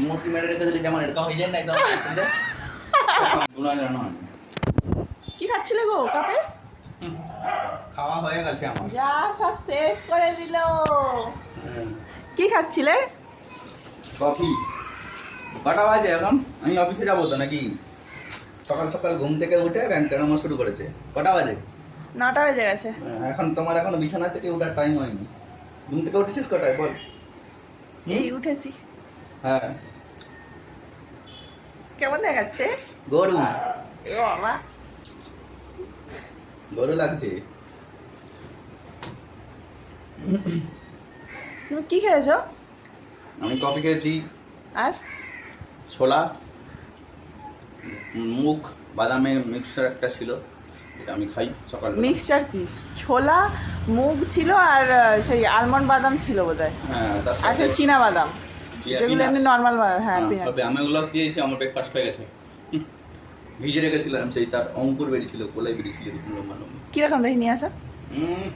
মূর্তি মেরে রেখে দিলে যেমন এরকম হয়ে যায় না একদম শোনা কি খাচ্ছিলে গো কাপে খাওয়া হয়ে গেছে আমার যা সব শেষ করে দিল কি খাচ্ছিলে কফি কটা বাজে এখন আমি অফিসে যাব তো নাকি সকাল সকাল ঘুম থেকে উঠে ব্যাংক নামা শুরু করেছে কটা বাজে নটা বেজে গেছে এখন তোমার এখনও বিছানা থেকে ওঠার টাইম হয়নি ঘুম থেকে উঠেছিস কটায় বল এই উঠেছি হ্যাঁ। কেমন দেখাচ্ছে? গরু। বাবা। গরু লাগছে। তুমি কি খেয়েছো? আমি কফি খেয়েছি। আর? ছোলা মুখ বাদামের মিক্সচার একটা ছিল এটা আমি খাই সকাল মিক্সচার কি? ছোলা মুগ ছিল আর সেই আলমন্ড বাদাম ছিল বোধহয়। হ্যাঁ আর সেই চীনা বাদাম। যেগুলো এমনি নর্মাল হ্যাঁ হ্যাঁ, তবে দিয়েছি আমার ব্রেকফাস্ট হয়ে গেছে। ভিজে রেখেছিলাম সেই তার অঙ্কুর বেরিয়েছিল কোলাই বেরিয়েছিল বিভিন্ন মানুষ কীরকম দেখি নিয়ে আসো?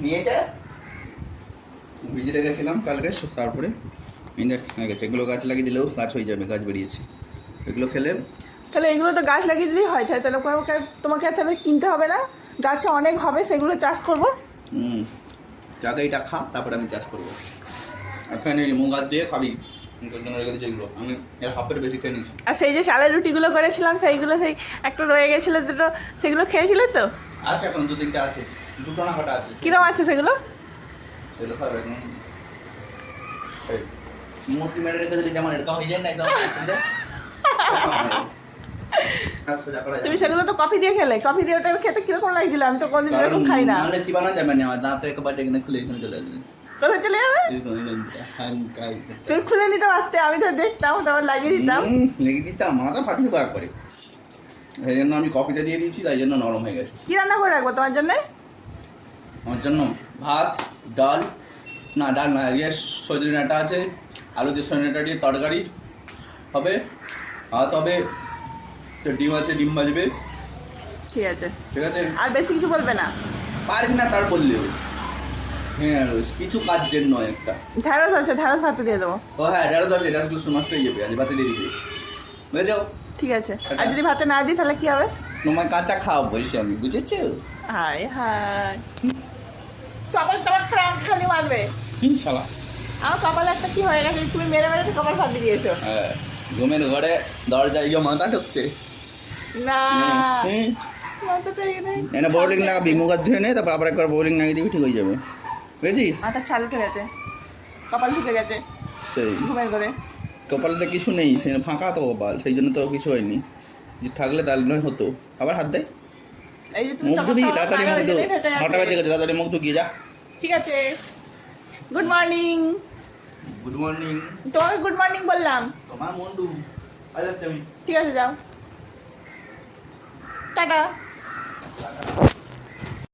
নিয়েছে ভিজে রেখেছিলাম কালকে তারপরে হয়ে গেছে। এগুলো গাছ লাগিয়ে দিলেও গাছ হয়ে যাবে গাছ বেরিয়েছে। এগুলো খেলে তাহলে এগুলো তো গাছ লাগিয়ে দিলেই হয় তাই তাহলে তোমাকে তোমাকে তাহলে কিনতে হবে না? গাছে অনেক হবে সেগুলো চাষ করব? হুম এটা খা তারপরে আমি চাষ করব। এখানে মুগ গাছ দিয়ে খাবি। আমি হাফের বেশি খেয়ে আর সেই যে চালের রুটিগুলো করেছিলাম সেইগুলো সেই একটা রয়ে গেছিল দুটো সেগুলো খেয়েছিলে তো? আছে এখন দু তিনটা আছে দুটো না কটা আছে? কিরম আছে সেগুলো? সেগুলো খাবে এখন। মূর্তি মেরে রেখে দিলে যেমন এরকম হয়ে যায় না একদম তুমি সেগুলো তো কফি দিয়ে খেলে। কফি দিয়ে ওটা খেতে কীরকম লাগছিল? আমি তো কোনদিন এরকম খাই না। নাহলে চিবানো যাবে না আমার দাঁতে একেবারে এখানে খুলে এখানে চলে আসবে। কোথায় চলে যাবে? হালকাই তুমি খুলে নিতে পারতে আমি তো দেখতাম তারপর লাগিয়ে দিতাম। হুম, লেগে দিতাম মাথা ফাটিয়ে দেবো একবারে। সেই জন্য আমি কফিতে দিয়ে দিয়েছি তাই জন্য নরম হয়ে গেছে। কি রান্না করে রাখব তোমার জন্য? আমার জন্য ভাত ডাল না ডাল না ইয়ে সজনে ডাঁটা আছে আলু দিয়ে সজনে ডাঁটা দিয়ে তরকারি হবে ভাত হবে তো ডিম আছে ডিম ভাজবে। ঠিক আছে। ঠিক আছে? আর বেশি কিছু বলবে না? পারবি না তার বললেও। হ্যাঁ কিছু কাজের নয় একটা। ঢ্যাঁড়স আছে ঢ্যাঁড়স ভাতে দিয়ে দেবো। ও হ্যাঁ ঢেঁড়স আছে ঢেঁড়সগুলো নষ্ট হয়ে যাবে আজ ভাতে দিয়ে দিবি। বুঝেছ ঠিক আছে। আর যদি ভাতে না দিই তাহলে কি হবে? তোমায় কাঁচা খাওয়া বলছি আমি বুঝেছ? হাই হাই কপাল তোমার খারাপ খালি মারবে। শালা আমার কপালে একটা কি হয়ে গেছে তুমি মেরে মেরে কপাল ফাটিয়ে দিয়েছ। হ্যাঁ ঘুমের ঘরে দরজায় গিয়ে মাথা ঢুকছে। না। হুম। মাথাটা এখানে এনে বোর্ডিং লাগাবি মুখ ধুয়ে নে তারপর আবার একবার বোর্ডিং লাগিয়ে দিবি ঠিক হয়ে যাবে। বুঝেছিস মাথার ছাল উঠে গেছে কপাল ঢুকে গেছে। সেই। ঘুমের করে কপালেতে কিছু নেই সে ফাঁকা তো কপাল সেই জন্য তো কিছু হয়নি। যে থাকলে তাহলে নয় হতো। আবার হাত দে। এই যে তুমি মুখ ধুবি তাড়াতাড়ি মুখ ধো হয়েছে, নটা বেজে গেছে। তাড়াতাড়ি মুখ ধুকিয়ে যা। ঠিক আছে। গুড মর্নিং গুড মর্নিং তোমাকে গুড মর্নিং বললাম। তোমার মন্ডু। ঠিক আছে যাও। টাটা।